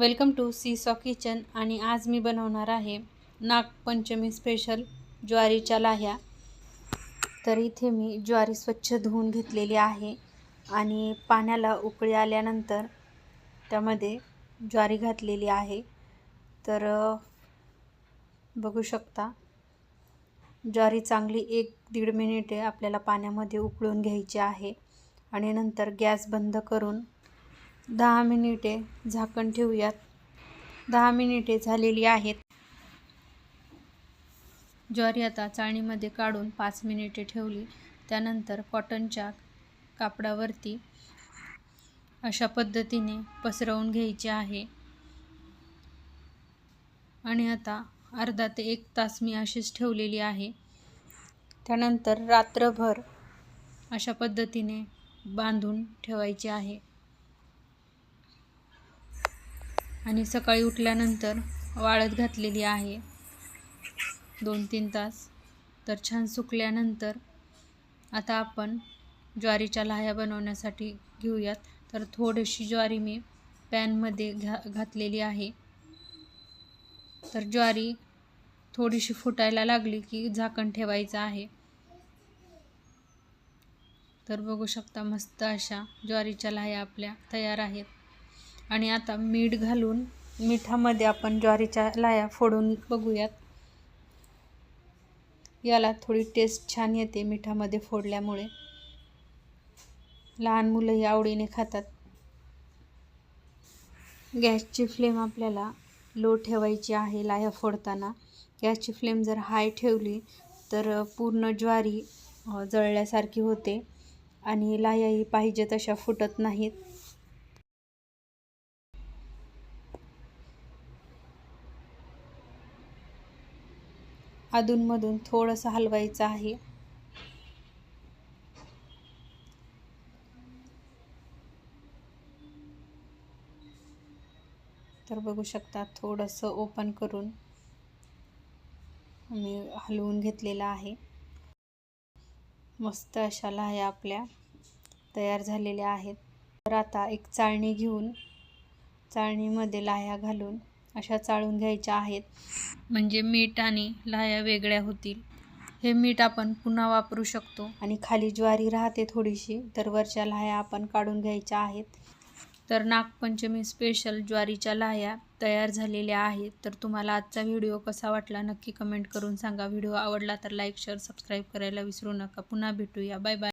Welcome to see saw kitchen आणि आज मी बनवणार आहे नागपंचमी स्पेशल ज्वारीच्या लाह्या. तर इथे मी ज्वारी स्वच्छ धुवून घेतलेली आहे आणि पाण्याला उकळी आल्यानंतर त्यामध्ये ज्वारी घातलेली आहे. तर बघू शकता ज्वारी चांगली एक दीड मिनिटे आपल्याला पाण्यामध्ये उकळून घ्यायची आहे आणि नंतर गॅस बंद करून दहा मिनिटे झाकण ठेवूयात. दहा मिनिटे झालेली आहेत. ज्वारी आता चाळणीमध्ये काढून पाच मिनिटे ठेवली. त्यानंतर कॉटनच्या कापडावरती अशा पद्धतीने पसरवून घ्यायची आहे. आणि आता अर्धा ते एक तास मी अशीच ठेवलेली आहे. त्यानंतर रात्रभर अशा पद्धतीने बांधून ठेवायची आहे. आणि सकाळी उठल्यानंतर वाळत घातलेली आहे. दोन तीन तास. तर छान सुकल्यानंतर आता आपण ज्वारीच्या लाह्या बनवण्यासाठी घेऊयात. तर थोडीशी ज्वारी मी पॅनमध्ये घा घातलेली आहे. तर ज्वारी थोडीशी फुटायला लागली की झाकण ठेवायचं आहे. तर बघू शकता मस्त अशा ज्वारीच्या लाह्या आपल्या तयार आहेत. आणि आता मीठ घालून मिठामध्ये आपण ज्वारीच्या लाया फोडून बघूयात. याला थोडी टेस्ट छान येते मिठामध्ये फोडल्यामुळे. लहान मुलंही आवडीने खातात. गॅसची फ्लेम आपल्याला लो ठेवायची आहे लाया फोडताना. गॅसची फ्लेम जर हाय ठेवली तर पूर्ण ज्वारी जळल्यासारखी होते आणि लायाही पाहिजे तशा फुटत नाहीत. अधूनमधून थोडंसं हलवायचं आहे. तर बघू शकता थोडंसं ओपन करून मी हलवून घेतलेलं आहे. मस्त अशा लाह्या आपल्या तयार झालेल्या आहेत. तर आता एक चाळणी घेऊन चाळणीमध्ये लाह्या घालून अशा चाळून घ्यायच्या आहेत. म्हणजे मीठ आणि लाह्या वेगळ्या होतील. हे मीठ आपण पुन्हा वापरू शकतो. आणि खाली ज्वारी राहते थोडीशी तर वरच्या लाह्या आपण काढून घ्यायच्या आहेत. तर नागपंचमी स्पेशल ज्वारीच्या लाह्या तयार झालेल्या आहेत. तर तुम्हाला आजचा व्हिडिओ कसा वाटला नक्की कमेंट करून सांगा. व्हिडिओ आवडला तर लाईक शेअर सबस्क्राईब करायला विसरू नका. पुन्हा भेटूया. Bye bye